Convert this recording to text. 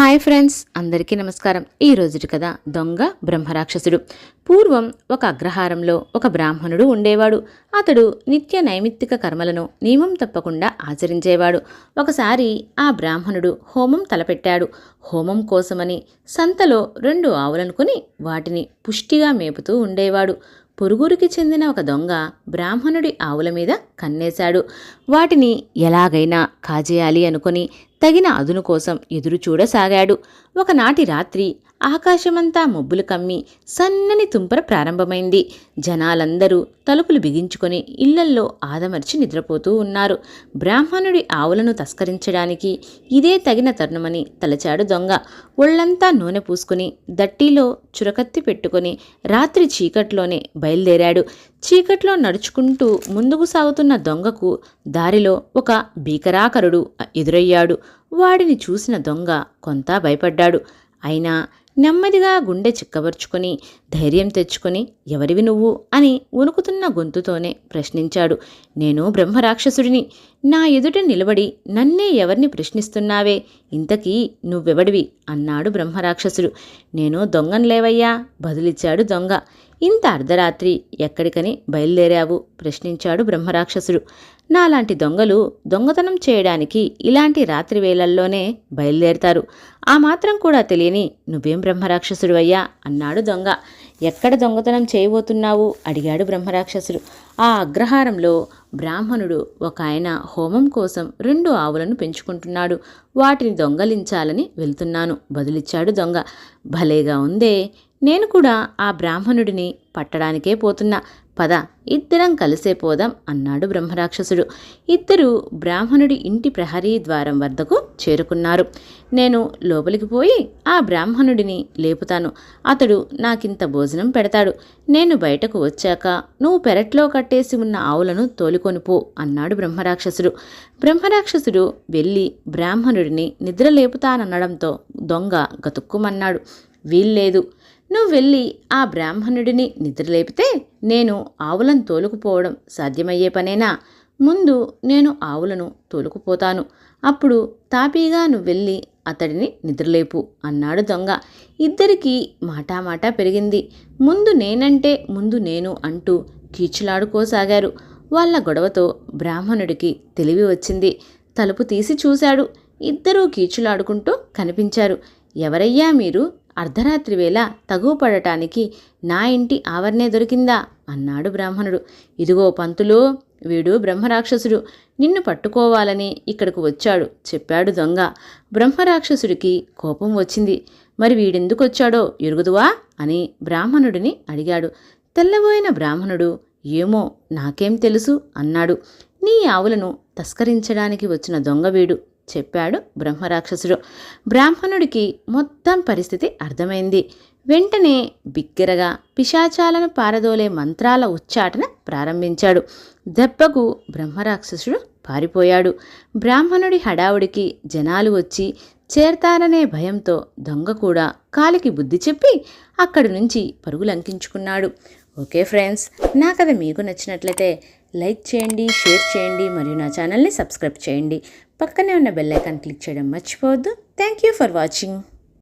Hi friends అందరికీ నమస్కారం. ఈ రోజుటి కథ దొంగ బ్రహ్మరాక్షసుడు. పూర్వం ఒక అగ్రహారంలో ఒక బ్రాహ్మణుడు ఉండేవాడు. అతడు నిత్య నైమిత్తిక కర్మలను నియమం తప్పకుండా ఆచరించేవాడు. ఒకసారి ఆ బ్రాహ్మణుడు హోమం తలపెట్టాడు. హోమం కోసమని సంతలో రెండు ఆవులనుకుని వాటిని పుష్టిగా మేపుతూ ఉండేవాడు. పొరుగురికి చెందిన ఒక దొంగ బ్రాహ్మణుడి ఆవుల మీద కన్నేశాడు. వాటిని ఎలాగైనా కాజేయాలి అనుకొని తగిన అదును కోసం ఎదురు చూడసాగాడు ఒకనాటి రాత్రి ఆకాశమంతా మబ్బులు కమ్మి సన్నని తుంపర ప్రారంభమైంది. జనాలందరూ తలుపులు బిగించుకొని ఇళ్ళల్లో ఆదమర్చి నిద్రపోతూ ఉన్నారు. బ్రాహ్మణుడి ఆవులను తస్కరించడానికి ఇదే తగిన తరుణమని తలచాడు దొంగ. ఒళ్ళంతా నూనె పూసుకుని దట్టిలో చురకత్తి పెట్టుకొని రాత్రి చీకట్లోనే బయలుదేరాడు. చీకట్లో నడుచుకుంటూ ముందుకు సాగుతున్న దొంగకు దారిలో ఒక భీకరాకరుడు ఎదురయ్యాడు. వాడిని చూసిన దొంగ కొంత భయపడ్డాడు. అయినా నెమ్మదిగా గుండె చిక్కబరుచుకొని ధైర్యం తెచ్చుకొని ఎవరివి నువ్వు? అని వణుకుతున్న గొంతుతోనే ప్రశ్నించాడు. నేను బ్రహ్మరాక్షసుడిని. నా ఎదుట నిలబడి నన్నే ఎవరిని ప్రశ్నిస్తున్నావే? ఇంతకీ నువ్వెవడివి? అన్నాడు బ్రహ్మరాక్షసుడు. నేను దొంగన్లేవయ్యా బదులిచ్చాడు దొంగ. ఇంత అర్ధరాత్రి ఎక్కడికని బయలుదేరావు? ప్రశ్నించాడు బ్రహ్మరాక్షసుడు. నాలాంటి దొంగలు దొంగతనం చేయడానికి ఇలాంటి రాత్రి వేళల్లోనే బయలుదేరతారు. ఆ మాత్రం కూడా తెలియని నువ్వేం బ్రహ్మరాక్షసుడివయ్యా అన్నాడు దొంగ. ఎక్కడ దొంగతనం చేయబోతున్నావు? అడిగాడు బ్రహ్మరాక్షసుడు. ఆ అగ్రహారంలో బ్రాహ్మణుడు ఒక ఆయన హోమం కోసం రెండు ఆవులను పెంచుకుంటున్నాడు. వాటిని దొంగలించాలని వెళ్తున్నాను బదులిచ్చాడు దొంగ. భలేగా ఉందే నేను కూడా ఆ బ్రాహ్మణుడిని పట్టడానికే పోతున్నా. పద. ఇద్దరం కలిసే పోదాం అన్నాడు బ్రహ్మరాక్షసుడు. ఇద్దరు బ్రాహ్మణుడి ఇంటి ప్రహరీ ద్వారం వద్దకు చేరుకున్నారు. నేను లోపలికి పోయి ఆ బ్రాహ్మణుడిని లేపుతాను. అతడు నాకింత భోజనం పెడతాడు. నేను బయటకు వచ్చాక నువ్వు పెరట్లో కట్టేసి ఉన్న ఆవులను తోలుకొని పో అన్నాడు బ్రహ్మరాక్షసుడు. బ్రహ్మరాక్షసుడు వెళ్ళి బ్రాహ్మణుడిని నిద్ర లేపుతాననడంతో దొంగ గతుక్కుమన్నాడు. వీల్లేదు. నువ్వు వెళ్ళి ఆ బ్రాహ్మణుడిని నిద్రలేపితే నేను ఆవులను తోలుకుపోవడం సాధ్యమయ్యే పనేనా? ముందు నేను ఆవులను తోలుకుపోతాను. అప్పుడు తాపీగా నువ్వు వెళ్ళి అతడిని నిద్రలేపు అన్నాడు దొంగ. ఇద్దరికీ మాటామాటా పెరిగింది. ముందు నేనంటే ముందు నేను అంటూ కీచులాడుకోసాగారు. వాళ్ళ గొడవతో బ్రాహ్మణుడికి తెలివి వచ్చింది. తలుపు తీసి చూశాడు. ఇద్దరూ కీచులాడుకుంటూ కనిపించారు. ఎవరయ్యా మీరు? అర్ధరాత్రి వేళ తగుపడటానికి నా ఇంటి ఆవరణే దొరికిందా? అన్నాడు బ్రాహ్మణుడు. ఇదిగో పంతులు వీడు బ్రహ్మరాక్షసుడు. నిన్ను పట్టుకోవాలని ఇక్కడకు వచ్చాడు చెప్పాడు దొంగ. బ్రహ్మరాక్షసుడికి కోపం వచ్చింది. మరి వీడెందుకు వచ్చాడో ఎరుగుదువా? అని బ్రాహ్మణుడిని అడిగాడు. తెల్లబోయిన బ్రాహ్మణుడు ఏమో నాకేం తెలుసు అన్నాడు. నీ ఆవులను తస్కరించడానికి వచ్చిన దొంగ వీడు. చెప్పాడు బ్రహ్మరాక్షసుడు. బ్రాహ్మణుడికి మొత్తం పరిస్థితి అర్థమైంది. వెంటనే బిగ్గరగా పిశాచాలను పారదోలే మంత్రాల ఉచ్చాటన ప్రారంభించాడు. దెబ్బకు బ్రహ్మరాక్షసుడు పారిపోయాడు. బ్రాహ్మణుడి హడావుడికి జనాలు వచ్చి చేరతారనే భయంతో దొంగ కూడా కాలికి బుద్ధి చెప్పి అక్కడి నుంచి పరుగులంకించుకున్నాడు. ఓకే ఫ్రెండ్స్ నా కథ మీకు నచ్చినట్లయితే లైక్ చేయండి షేర్ చేయండి మరియు నా ఛానల్ని సబ్స్క్రైబ్ చేయండి. పక్కనే ఉన్న బెల్ ఐకాన్ క్లిక్ చేయడం మర్చిపోవద్దు. Thank you for watching.